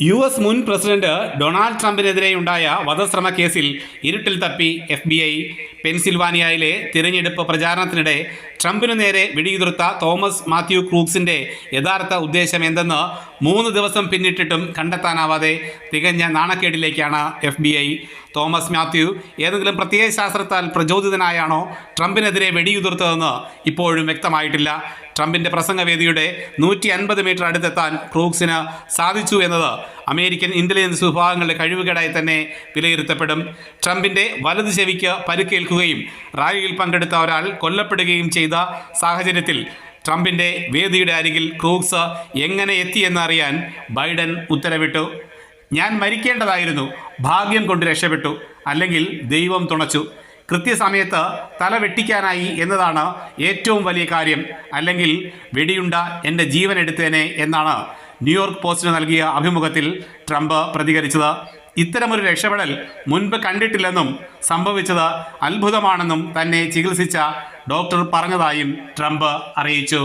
U S മുൻ president Donald ട്രംപിനെതിരെയുണ്ടായ വധശ്രമ കേസിൽ ഇരുട്ടിൽ തപ്പി എഫ് ബി ഐ പെൻസിൽവാനിയയിലെ തിരഞ്ഞെടുപ്പ് പ്രചാരണത്തിനിടെ ട്രംപിനു നേരെ വെടിയുതിർത്ത തോമസ് മാത്യു ക്രൂക്സിന്റെ യഥാർത്ഥ ഉദ്ദേശം എന്തെന്ന് മൂന്ന് ദിവസം പിന്നിട്ടിട്ടും കണ്ടെത്താനാവാതെ തികഞ്ഞ നാണക്കേടിലേക്കാണ് F B I Thomas Matthew ഏതെങ്കിലും പ്രത്യേക ശാസ്ത്രത്താൽ പ്രചോദിതനായാണോ ട്രംപിനെതിരെ വെടിയുതിർത്തതെന്ന് ഇപ്പോഴും വ്യക്തമായിട്ടില്ല. ട്രംപിന്റെ പ്രസംഗവേദിയുടെ നൂറ്റി അൻപത് മീറ്റർ അടുത്തെത്താൻ ക്രൂക്സിന് സാധിച്ചു എന്നത് അമേരിക്കൻ ഇന്റലിജൻസ് വിഭാഗങ്ങളുടെ കഴിവുകേടായി തന്നെ വിലയിരുത്തപ്പെടും. ട്രംപിന്റെ വലതു ചെവിക്ക് പരുക്കേൽക്കുകയും റാലിയിൽ പങ്കെടുത്ത ഒരാൾ കൊല്ലപ്പെടുകയും ചെയ്ത സാഹചര്യത്തിൽ ട്രംപിന്റെ വേദിയുടെ അരികിൽ ക്രൂക്സ് എങ്ങനെ എത്തിയെന്നറിയാൻ ബൈഡൻ ഉത്തരവിട്ടു. ഞാൻ മരിക്കേണ്ടതായിരുന്നു. ഭാഗ്യം കൊണ്ട് രക്ഷപ്പെട്ടു. അല്ലെങ്കിൽ ദൈവം തുണച്ചു. കൃത്യസമയത്ത് തല വെട്ടിക്കാനായി എന്നതാണ് ഏറ്റവും വലിയ കാര്യം. അല്ലെങ്കിൽ വെടിയുണ്ട എന്റെ ജീവൻ എടുത്തേനെ എന്നാണ് ന്യൂയോർക്ക് പോസ്റ്റിന് നൽകിയ അഭിമുഖത്തിൽ ട്രംപ് പ്രതികരിച്ചത്. ഇത്തരമൊരു രക്ഷപ്പെടൽ മുൻപ് കണ്ടിട്ടില്ലെന്നും സംഭവിച്ചത് അത്ഭുതമാണെന്നും തന്നെ ചികിത്സിച്ച ഡോക്ടർ പറഞ്ഞതായും ട്രംപ് അറിയിച്ചു.